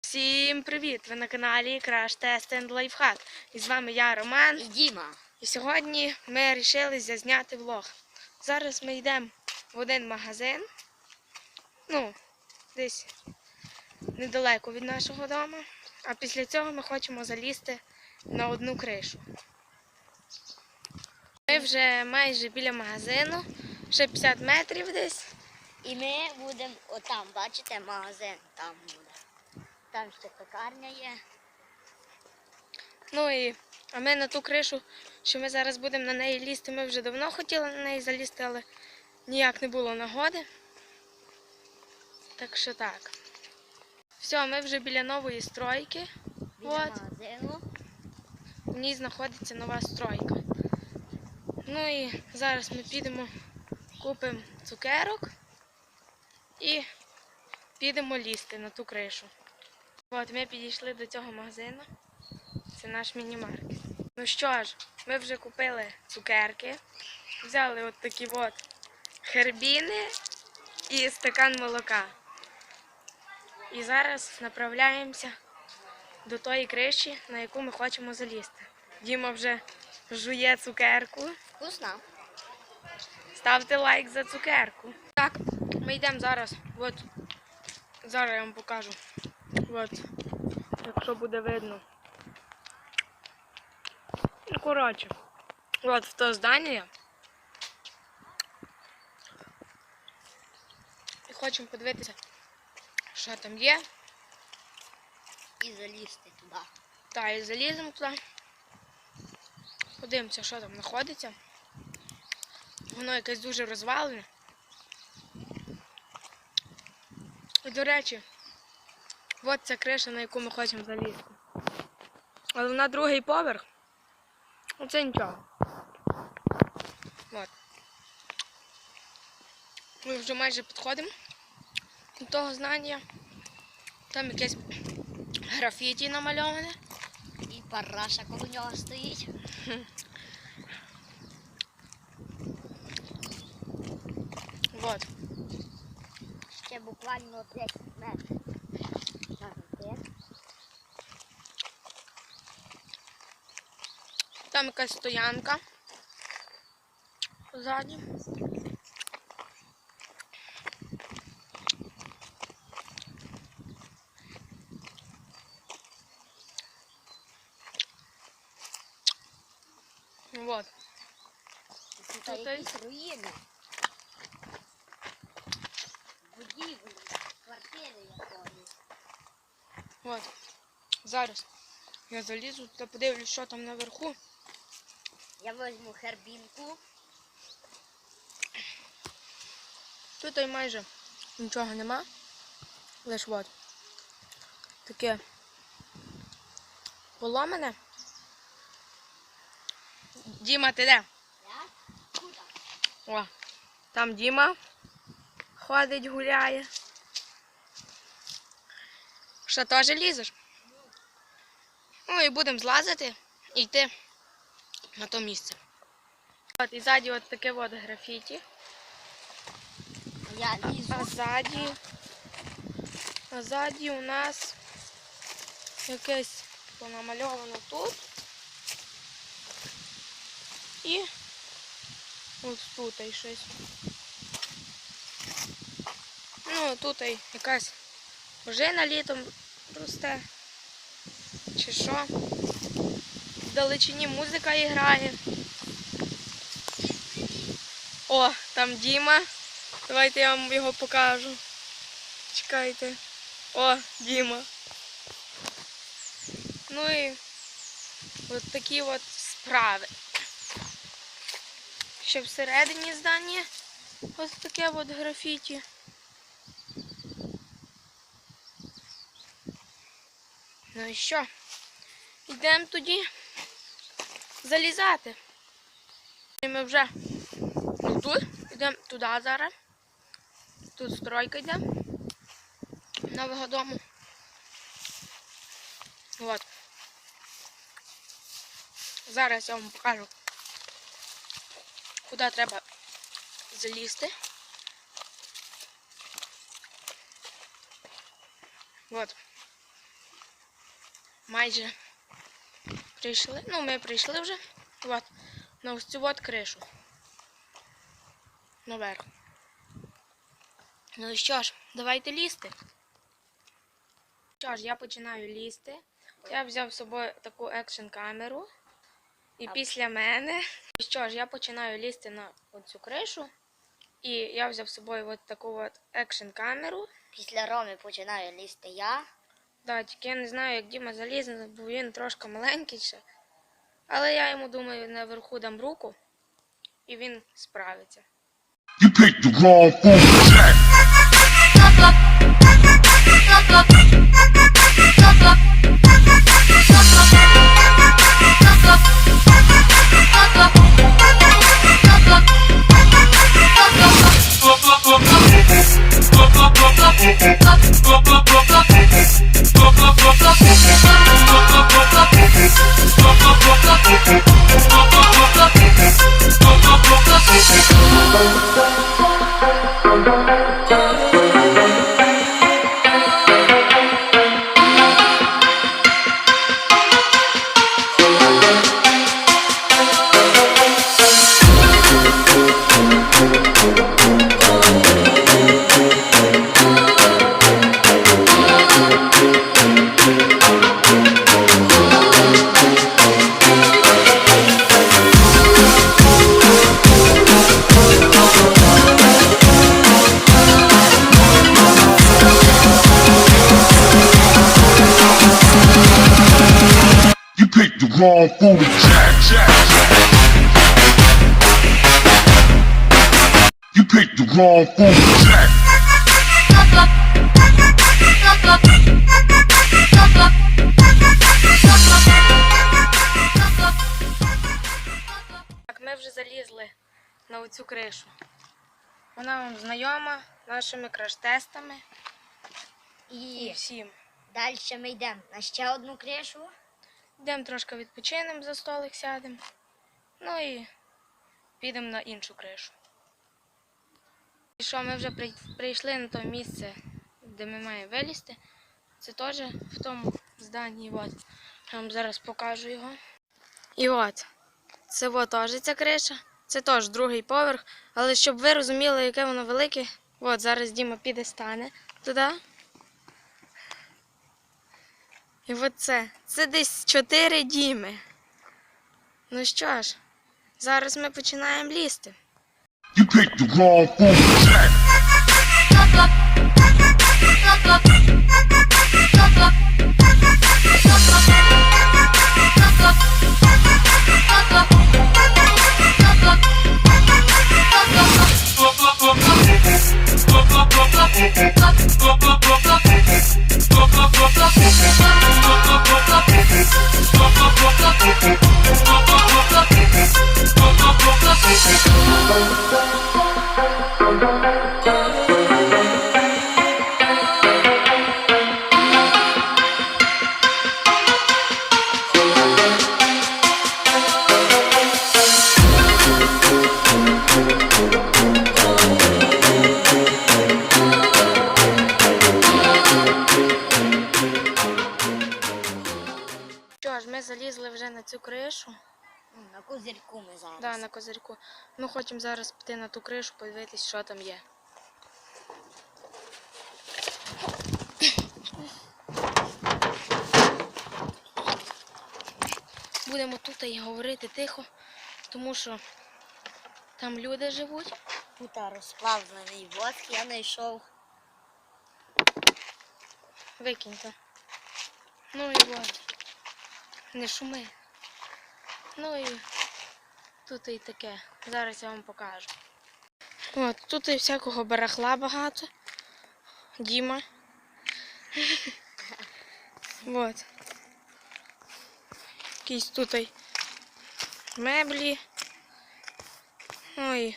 Всім привіт! Ви на каналі Crash Test and Lifehack. І з вами я, Роман. І Діма. І сьогодні ми вирішили зняти влог. Зараз ми йдемо в один магазин. Ну, десь недалеко від нашого дому. А після цього ми хочемо залізти на одну кришу. Ми вже майже біля магазину, ще 50 метрів десь. І ми будемо отам, бачите, магазин там буде. Там ще пекарня є. Ну і а ми на ту кришу, що ми зараз будемо на неї лізти, ми вже давно хотіли на неї залізти, але ніяк не було нагоди. Так що так. Все, ми вже біля нової стройки. Біля От. магазину. В ній знаходиться нова стройка. Ну і зараз ми підемо, купимо цукерок і підемо лізти на ту кришу. От ми підійшли до цього магазину. Це наш міні-маркет. Ну що ж, ми вже купили цукерки, взяли от такі от хербіни і стакан молока. І зараз направляємося до тої криші, на яку ми хочемо залізти. Діма вже жує цукерку. Вкусно. Ставте лайк за цукерку. Так, ми йдемо зараз. От зараз я вам покажу. От, якщо буде видно. Ну, коротше, от в то здання. І хочемо подивитися, що там є. І залізти туди. Та і заліземо туди. Подивимося, що там знаходиться. Воно якесь дуже розвалене. І, до речі, от ця криша, на яку ми хочемо залізти. Але вона другий поверх. Оце нічого. От. Ми вже майже підходимо до того знання. Там якесь графіті намальоване. І параша коло нього стоїть. Вот. Ще буквально 10 метрів. Зараз йде. Там якась стоянка. Ззаді. Вот. Тут якісь руїни. Будівлі, квартири якоїсь. Вот. Зараз я залізу та подивлюсь, що там наверху. Я візьму хербінку. Тут майже нічого нема. Лиш от. Таке поломане. Діма, ти де? О, там Діма ходить, гуляє. Що, теж лізеш? Ну і будемо злазити і йти на то місце. От і ззаді от таке от графіті. Я лізу. А ззаді, а ззаді у нас якесь понамальовано тут. І ось тут і щось. Ну, тут і якась ожина літом росте. Чи що. В далечині музика грає. О, там Діма. Давайте я вам його покажу. Чекайте. О, Діма. Ну і от такі от справи. Ще всередині здання ось таке от графіті. Ну і що? Йдемо тоді залізати. І ми вже ну, тут, йдемо туди зараз. Тут стройка йде нового дому. От. Зараз я вам покажу, куди треба залізти. От. майже прийшли. Ну, ми прийшли вже. От, на ось цю от кришу. Наверх. Ну що ж, давайте лізти. Що ж, я починаю лізти. Я взяв з собою таку екшн камеру. І А- після мене. Що ж, я починаю лізти на оцю кришу. І я взяв з собою от таку от екшн камеру. Після Роми починаю лізти я. Да, тільки я не знаю, як Діма залізе, бо він трошки маленький ще. Але я йому думаю, наверху дам руку, і він справиться. You picked the wrong. Wrong fool for Jack. Jack. Picked the wrong fool Jack. Так, ми вже залізли на оцю кришу. Вона вам знайома нашими краш-тестами і І всім. далі ми йдемо на ще одну кришу. Йдемо трошки відпочинемо за столик, сядемо. Ну і підемо на іншу кришу. І що, ми вже прийшли на те місце, де ми маємо вилізти. Це теж в тому зданні. От. Я вам зараз покажу його. І от, це от теж ця криша. Це теж другий поверх. Але щоб ви розуміли, яке воно велике, от зараз Діма піде стане туди. І от це. Це десь чотири діми. Ну що ж, зараз ми починаємо лізти. You picked the wrong fool. Jack. Цю кришу. Ну, На козирьку ми зараз. Да, на козирьку. Ми хочемо зараз піти на ту кришу, подивитись, що там є. Будемо тут і говорити тихо, тому що там люди живуть. Тут розплавлений воск я знайшов. Викиньте. Ну і от. Не шуми. Ну і тут і таке. Зараз я вам покажу. От, тут і всякого барахла багато. Діма. От. Якісь тут меблі. Ну і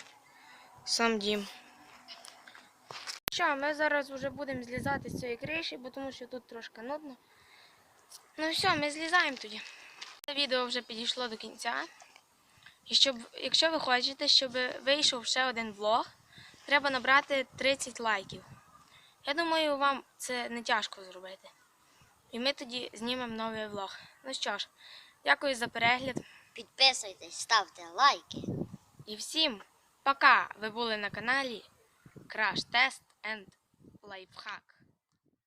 сам дім. Що, ми зараз вже будемо злізати з цієї криші, бо тому що тут трошки нудно. Ну все, ми злізаємо тоді. Це відео вже підійшло до кінця. І щоб, якщо ви хочете, щоб вийшов ще один влог, треба набрати 30 лайків. Я думаю, вам це не тяжко зробити. І ми тоді знімемо новий влог. Ну що ж, дякую за перегляд. Підписуйтесь, ставте лайки. І всім пока! Ви були на каналі Crash Test and Lifehack.